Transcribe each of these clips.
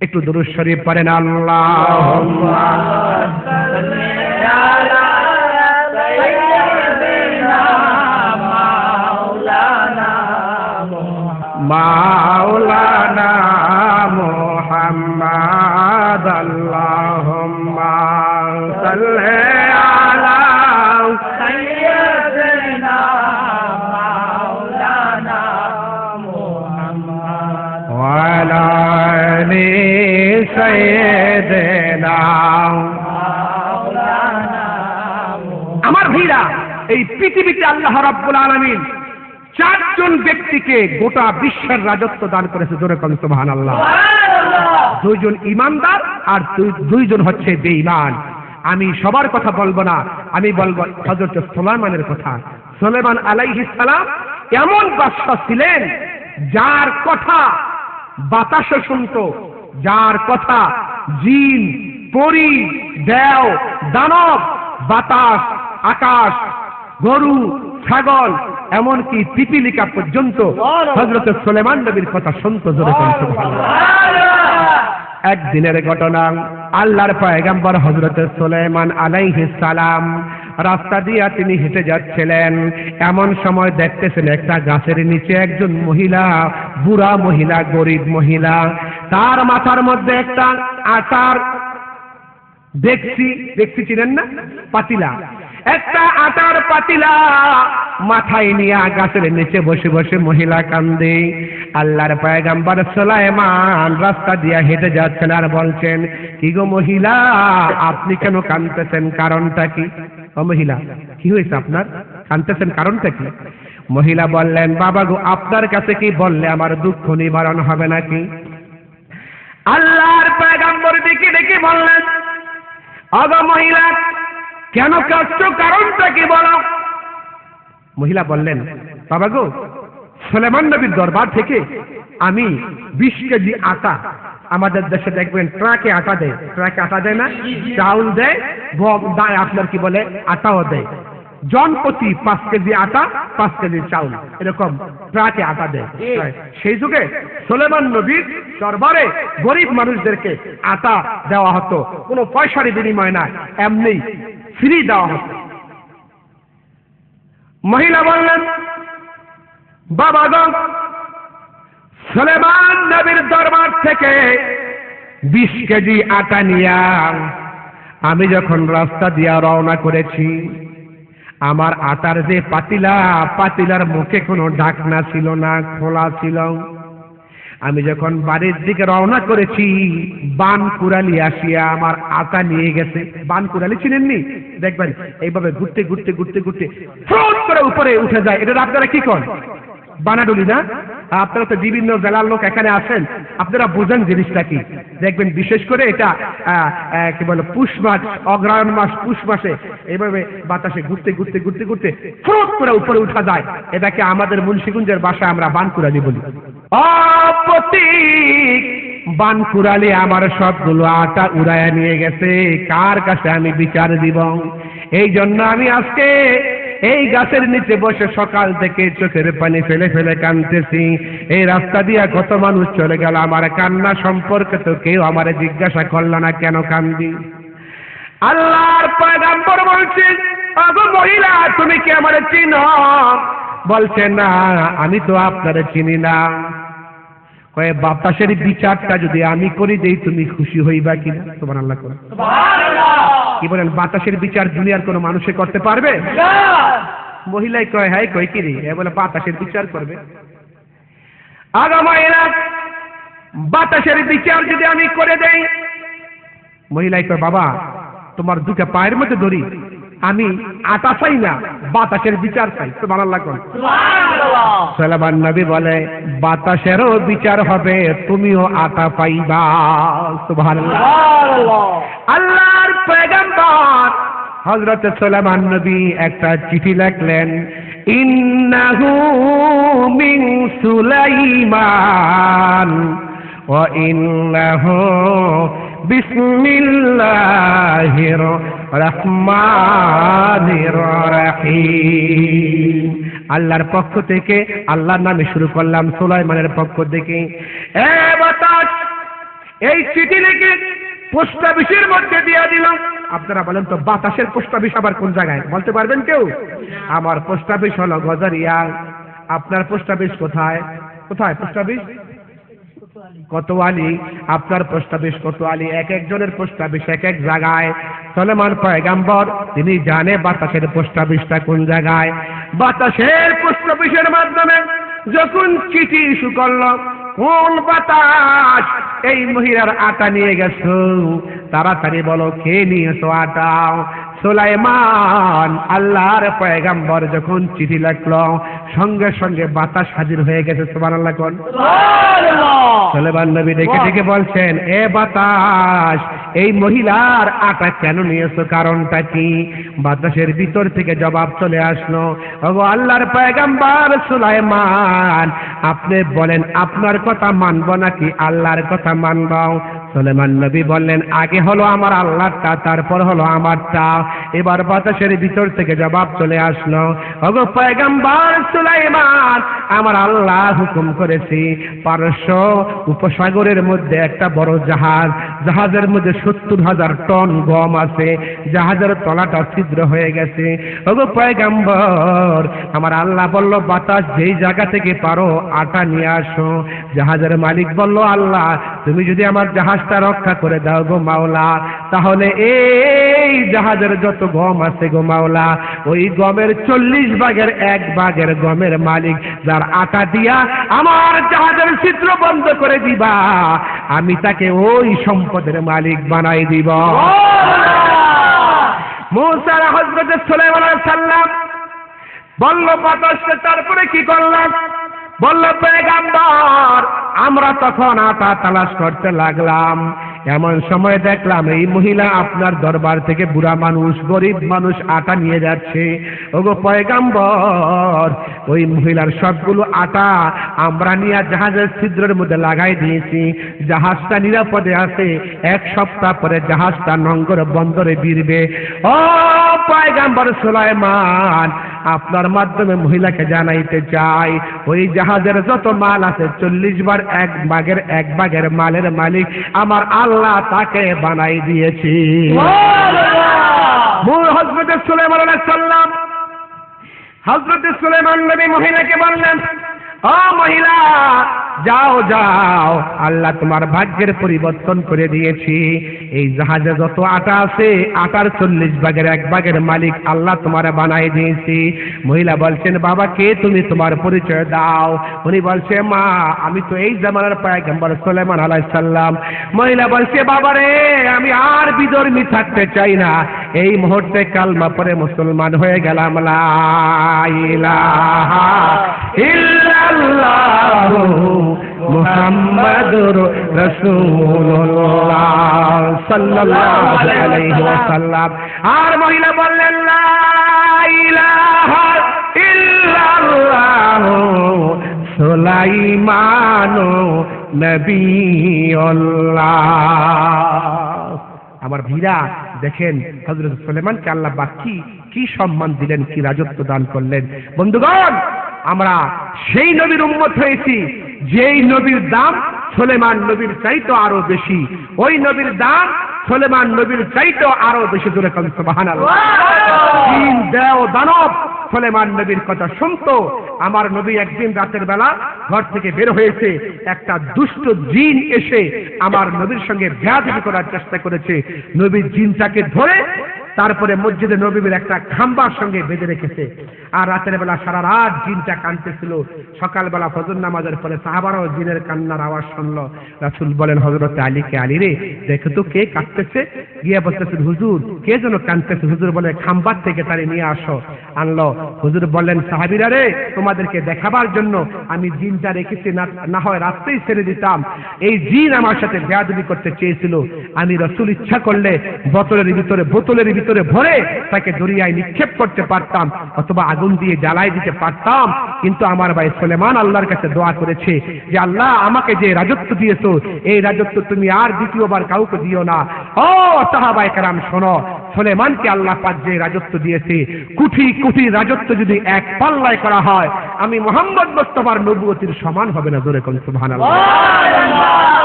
একটু দুরুদ শরীফ পারেন আল্লাহ। মাওলানা মুহাম্মদ আল্লাহুম্মা সাল্লি আমার ভিড়া এই পৃথিবীতে আল্লাহ রাব্বুল আলমিন চারজন ব্যক্তিকে গোটা বিশ্বের রাজত্ব দান করেছে জোরে কম সুবাহান আল্লাহ দুইজন ইমানদার আর দুইজন হচ্ছে বেঈমান। আমি সবার কথা বলব না আমি বলব হজরত সোলেমানের কথা। সোলেমান আলাইহিস সালাম এমন বাদশাহ ছিলেন যার কথা বাতাসে শুনতো যার কথা জিন, পরি, দেও, দানব, বাতাস, আকাশ, গরু, ছাগল, এমনকি পিপিলিকা পর্যন্ত হজরত সোলেমান নবীর কথা জোরে একদিনের ঘটনা, আল্লাহর পয়গাম্বর হজরত সোলেমান আলাইহিস সালাম রাস্তা দিয়া তিনি হেঁটে যাচ্ছিলেন। এমন সময় দেখতেছেন একটা গাছের নিচে একজন মহিলা, বুড়া মহিলা, গরিব মহিলা। তার মাথার মধ্যে একটা আটার দেখছি দেখছি চিনেন না? পাতিলা। একটা আটার পাতিলা মাথায় নিয়ে আকাশের নিচে বসে বসে মহিলা কান্দে। আল্লাহর পায়গাম্বার সোলাইমান রাস্তা দিয়ে হেঁটে যাচ্ছেন আর বলছেন, কি গো মহিলা, আপনি কেন কান্দতেছেন কারণটা কি? ও মহিলা, কি হয়েছে আপনার? কান্দতেছেন কারণটা কি? মহিলা বললেন, বাবা গো, আপনার কাছে কি বললে আমার দুঃখ নিবারণ হবে নাকি? আল্লাহর পয়গাম্বর দেখে দেখে বললেন, অগ মহিলা, কেন কাঁদছো কারণটা কি বলো? মহিলা বললেন, বাবা গো, সোলেমান নবীর দরবার থেকে আমি বিশ কেজি আটা আমাদের দেশে দেখবেন, ট্রাকে আটা দেয়, ট্রাকে আটা দেয় না, চাউল দায়, আপনার কি বলে, আটাও দেয়। জনপতি পাঁচ কেজি আটা পাঁচ কেজি চাউল। এরকম ট্রাকে আটা দেয়। সেই যুগে সোলেমান নবীর দরবারে গরিব মানুষদেরকে আটা দেওয়া হতো। কোনো পয়সার বিনিময় না এমনি ফ্রি দেওয়া হতো। মহিলা বললেন বাবা গো সুলেমান নবীর দরবার থেকে বিশ কেজি আটা নিয়া আমি যখন রাস্তা দিয়া রওনা করেছি আমার আটার যে পাতিলা, পাতিলার মুখে কোনো ঢাকনা ছিল না, খোলা ছিল। আমি যখন বাড়ির দিকে রওনা করেছি, বান কুড়ালি আসিয়া আমার আটা নিয়ে গেছে। বান কুড়ালি চিনেননি? দেখবেন, এইভাবে ঘুরতে ঘুরতে ঘুরতে ঘুরতে করে উপরে উঠে যায়। এটা আপনারা কি করেন বানাডুলি না? আপনারা তো বিভিন্ন জেলার লোক এখানে আছেন। আপনারা বোঝেন জিনিসটা কি? দেখবেন বিশেষ করে এটা কি বলে, পুষ মাস অগ্রায়ণ মাস, পুষ মাসে এইভাবে বাতাসে ঘুরতে ঘুরতে ঘুরতে ঘুরতে ফ্রট করে উপরে উঠা যায়। এটাকে আমাদের মুন্সিগঞ্জের ভাষায় আমরা বানকুড়ালি বলি। অপতিক বানকুড়ালি আমার সবগুলো আটা উড়াইয়া নিয়ে গেছে। কার কাছে আমি বিচার দিব? এই জন্য আমি আজকে এই গাছের নিচে বসে সকাল থেকে চোখের পানি ফেলে ফেলে কানতেছি এই রাস্তা দিয়া কত মানুষ চলে গেল, আমার কান্না সম্পর্কে তো কেউ আমার জিজ্ঞাসা করল না, কেন কান্দি? আল্লাহর পয়গাম্বর বলছেন আগো মহিলা, তুমি কি আমার চিনো? বলছে, না, আমি তো আপনারে চিনি না। কয়ে, বাতাসের বিচারটা যদি আমি করে দেই, তুমি খুশি হইবা কিনা? তোমার আল্লাহ করে কি বলেন বাতাসের বিচার দুনিয়ার কোনো মানুষে করতে পারবে? মহিলাই কয় হাই কয় কি রে? এ বলে বাতাসের বিচার করবে। আগামাইরা বাতাসের বিচার যদি আমি করে দেই মহিলাই কয় বাবা তোমার দুটা পায়ের মধ্যে ধরি আমি আটা চাই না বাতাসের বিচার চাই। তো ভালো লাগবে সালামান নবী বলে বাতাসেরও বিচার হবে তুমিও আটা পাইবা। সুবহানাল্লাহ। আল্লাহর পয়গম্বর। হযরত সুলাইমান নবী একটা চিঠি লিখলেন, ইন্নাহু মিন সুলাইমান, ওয়া ইন্নাহু বিসমিল্লাহির রহমানির রহিম। আল্লাহর পক্ষ থেকে আল্লাহর নামে শুরু করলাম সুলাইমানের পক্ষ থেকে। এ বাতাস, এই চিঠি লিখে পোস্ট অফিসের মধ্যে দিয়ে দিলাম। আপনারা বলেন তো, বাতাসের পোস্ট অফিস আবার কোন জায়গায়? বলতে পারবেন কেউ? আমার পোস্ট অফিস হলো গজারিয়া। আপনার পোস্ট অফিস কোথায়? কোথায় পোস্ট অফিস কোতোয়ালি। আপনার পোস্ট অফিস কোতোয়ালি এক একজনের পোস্ট অফিস এক এক জায়গায়। সলেমান পয়গাম্বর, তিনি জানে বাতাসের পোস্ট অফিসটা কোন জায়গায়। বাতাসের পোস্ট অফিসের মাধ্যমে যখন চিঠি ইস্যু করল কোন বাতাস এই মহিলার আটা নিয়ে গেছ? তাড়াতাড়ি বলো কে নিয়েছো আটা? সোলাইমান আল্লাহর পয়গাম্বর যখন চিঠি লাগল সঙ্গে সঙ্গে বাতাস হাজির হয়ে গেছে সুবহানাল্লাহ কোন? সোলেমান নবী ডেকে ডেকে বলছেন এ বাতাস এই মহিলার আটা কেন নিয়েছো কারণটা কি? বাতাসের ভিতর থেকে জবাব চলে আসলো, ওগো আল্লাহর পায়গাম্বার সুলাইমান, আপনি বলেন আপনার কথা মানব নাকি আল্লাহর কথা মানব সোলেমান নবী বললেন, আগে হলো আমার আল্লাহটা, তারপর হলো আমারটা। এবার বাতাসের ভিতর থেকে জবাব চলে আসলো, ওগো পয়গাম্বর সুলাইমান, আমার আল্লাহ হুকুম করেছি, পারস্য উপসাগরের মধ্যে একটা বড় জাহাজ, জাহাজের মধ্যে সত্তর হাজার টন গম আছে, জাহাজের তলাটা ছিদ্র হয়ে গেছে। ওগো পয়গাম্বর, আমার আল্লাহ বলল, বাতাস যেই জায়গা থেকে পারো, আটা নিয়ে আসো। জাহাজের মালিক বলল, আল্লাহ, তুমি যদি আমার জাহাজটা রক্ষা করে দাও গো মাওলা। তাহলে এই জাহাজের যত গম আছে গো মাওলা, ওই গমের চল্লিশ ভাগের এক ভাগের গমের মালিক যার আটা দিয়া আমার জাহাজের চিত্র বন্ধ করে দিবা, আমি তাকে ওই সম্পদের মালিক বানাই দিব। মৌসার হজরত সুলাইমান সাল্লাম তারপরে কি করলাম বলল, পেগাম্বার, আমরা তখন আটা তালাশ করতে লাগলাম। এমন সময় দেখলাম এই মহিলা আপনার দরবার থেকে বুড়া মানুষ, গরিব মানুষ আটা নিয়ে যাচ্ছে। ওগো পয়গাম্বর ওই মহিলার সবগুলো আটা আমরা নিয়ে জাহাজের ছিদ্রের মধ্যে লাগাই দিয়েছি। জাহাজটা নিরাপদে আছে, এক সপ্তাহ পরে জাহাজটা নঙ্গর বন্দরে বিরবে ও পয়গাম্বর সুলাইমান আপনার মাধ্যমে মহিলাকে জানাইতে চাই। ওই জাহাজের যত মাল আছে চল্লিশ বার এক বাঘের এক বাঘের মালের মালিক আমার আল্লাহ তাকে বানাই দিয়েছি। মূল হজরত সুলেমান সাল্লাম হজরত সুলেমান নবী মহিলাকে বললেন ও মহিলা যাও যাও। আল্লাহ তোমার ভাগ্যের পরিবর্তন করে দিয়েছি। এই জাহাজে যত আটা আছে, আটার চল্লিশ ভাগের এক ভাগের মালিক আল্লাহ তোমার বানাই দিয়েছি। মহিলা বলছেন, বাবা, কে তুমি তোমার পরিচয় দাও? উনি বলছে, মা, আমি তো এই জামানার পায়গম্বর সোলেমান আলাই সাল্লাম মহিলা বলছে, বাবা রে, আমি আর বিধর্মী থাকতে চাই না। এই মুহূর্তে কালমা পরে মুসলমান হয়ে গেলাম। লা ইলাহা ইল্লাল্লাহু মুহাম্মাদুর রাসূলুল্লাহ সাল্লাল্লাহু আলাইহি ওয়াসাল্লাম। আর মহিলা বললেন, লা ইলাহা ইল্লাল্লাহু সুলাইমানু নবিয়ুল্লাহ। আমার ভীরা, দেখেন হজরত সুলেমানকে আল্লাহ বা কি কি সম্মান দিলেন, কি রাজত্ব দান করলেন। বন্ধুগণ আমরা সেই নবীর উম্মত হয়েছি, যেই নবীর দাম সোলেমান নবীর চাইতো আরও বেশি। ওই নবীর দাম সোলেমান নবীর চাইতো আরও বেশি দূরে কম সুবাহান দেও, দানব, সোলেমান নবীর কথা শুনতো। আমার নবী একদিন রাতের বেলা ঘর থেকে বের হয়েছে, একটা দুষ্ট জিন এসে আমার নবীর সঙ্গে ভেয়াদি করার চেষ্টা করেছে। নবীর জিনটাকে ধরে তারপরে মসজিদে নবীর একটা খাম্বার সঙ্গে বেঁধে রেখেছে। আর রাতের বেলা সারা রাত জিনটা কানতেছিল সকালবেলা ফজর নামাজের পরে সাহাবারাও জিনের কান্নার আওয়াজ শুনলো। রাসুল বলেন হজরত আলীকে আলী রে, দেখো তো কে কাঁদতেছে। গিয়ে বলতেছেন হুজুর, কে যেন কাঁদতেছে? হুজুর বলে, খাম্বার থেকে তারে নিয়ে আসো। আনলো। হুজুর বললেন, সাহাবিরা রে, তোমাদেরকে দেখাবার জন্য আমি জিনটা রেখেছি, না না হয় রাত্রেই ছেড়ে দিতাম। এই জিন আমার সাথে বেয়াদবি করতে চেয়েছিল। আমি রসুল ইচ্ছা করলে বোতলের ভিতরে বোতলের ভিতরে ভরে তাকে দরিয়ায় নিক্ষেপ করতে পারতাম অথবা আগুন দিয়ে জ্বালাই দিতে পারতাম। কিন্তু আমার ভাই সুলেমান আল্লাহর কাছে দোয়া করেছে যে, আল্লাহ, আমাকে যে রাজত্ব দিয়েছ, এই রাজত্ব তুমি আর দ্বিতীয়বার কাউকে দিও না। ও সাহাবাই কারাম, শোনো, সুলেমানকে আল্লাহ পাক যে রাজত্ব দিয়েছে, কুঠি কুঠি রাজত্ব যদি এক পাল্লায় করা হয়, আমি মোহাম্মদ মোস্তফার নবুয়তির সমান হবে না, জোরে কোন সুবহানাল্লাহ।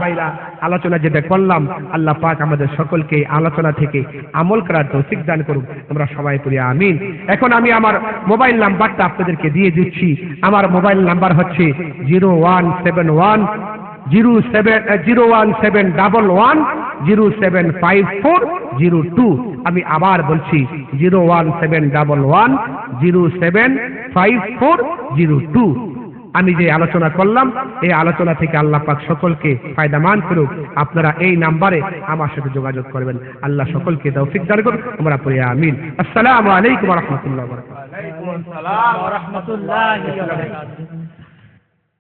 ভাইরা, আলোচনা যেটা করলাম, আল্লাহ পাক আমাদের সকলকে আলোচনা থেকে আমল করার তৌফিক দান করুন আমরা সবাই করি আমিন। এখন আমি আমার মোবাইল নাম্বারটা আপনাদেরকে দিয়ে দিচ্ছি। আমার মোবাইল নাম্বার হচ্ছে zero one seven one, zero seven, zero one seven, double one, zero seven, five four, zero two. আমি আবার বলছি, zero one seven, double one, zero seven, five four, zero two. আমি যে আলোচনা করলাম, এই আলোচনা থেকে আল্লাহ পাক সকলকে ফায়দামান করুক। আপনারা এই নাম্বারে আমার সাথে যোগাযোগ করবেন। আল্লাহ সকলকে তৌফিক দান করুন আমরা পড়ি আমিন। আসসালামু আলাইকুম রহমতুল্লাহ ওয়া আলাইকুম আসসালাম ওয়া রাহমাতুল্লাহি ওয়া বারাকাতুহু।